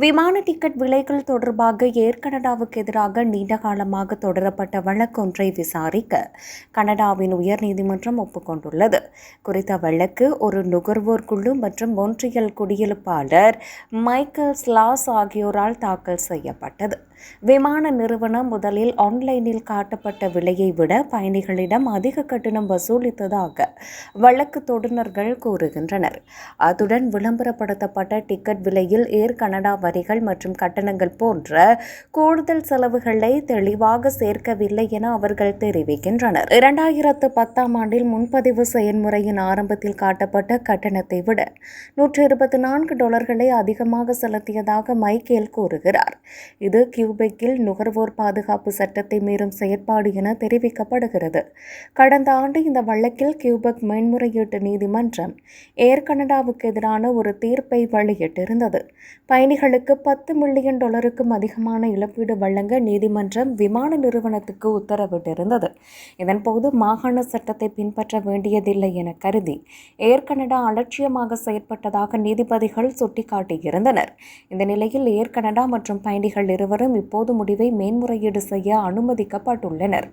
விமான டிக்கெட் விலைகள் தொடர்பாக ஏர் கனடாவுக்கு எதிராக நீண்ட காலமாக தொடரப்பட்ட வழக்கொன்றை விசாரிக்க கனடாவின் உயர்நீதிமன்றம் ஒப்புக்கொண்டுள்ளது. குறித்த வழக்கு ஒரு நுகர்வோர் குழு மற்றும் ஒன்றியல் குடியிருப்பாளர் மைக்கேல் ஸ்லாஸ் ஆகியோரால் தாக்கல் செய்யப்பட்டது. விமான நிறுவனம் முதலில் ஆன்லைனில் காட்டப்பட்ட விலையை விட பயணிகளிடம் அதிக கட்டணம் வசூலித்ததாக வழக்கு தொடுநர்கள் கூறுகின்றனர். அத்துடன் விளம்பரப்படுத்தப்பட்ட டிக்கெட் விலையில் ஏர் கனடா வரிகள் மற்றும் கட்டணங்கள் போன்ற கூடுதல் செலவுகளை தெளிவாக சேர்க்கவில்லை என அவர்கள் தெரிவிக்கின்றனர். இரண்டாயிரத்து பத்தாம் ஆண்டில் முன்பதிவு செயல்முறையின் ஆரம்பத்தில் காட்டப்பட்ட கட்டணத்தை விட நூற்று இருபத்தி நான்கு டாலர்களை அதிகமாக செலுத்தியதாக மைக்கேல் கூறுகிறார். இது கியூபெக்கில் நுகர்வோர் பாதுகாப்பு சட்டத்தை மீறும் செயற்பாடு என தெரிவிக்கப்படுகிறது. கடந்த ஆண்டு இந்த வழக்கில் கியூபெக் மேன்முறையீட்டு நீதிமன்றம் ஏர் கனடாவுக்கு எதிரான ஒரு தீர்ப்பை வெளியிட்டிருந்தது. பயணிகளுக்கு பத்து மில்லியன் டாலருக்கும் அதிகமான இழப்பீடு வழங்க நீதிமன்றம் விமான நிறுவனத்துக்கு உத்தரவிட்டிருந்தது. இதன்போது மாகாண சட்டத்தை பின்பற்ற வேண்டியதில்லை என கருதி ஏர் கனடா அலட்சியமாக செயற்பட்டதாக நீதிபதிகள் சுட்டிக்காட்டியிருந்தனர். இந்த நிலையில் ஏர் கனடா மற்றும் பயணிகள் இருவரும் இப்போது முடிவை மேன்முறையீடு செய்ய அனுமதிக்கப்பட்டுள்ளனர்.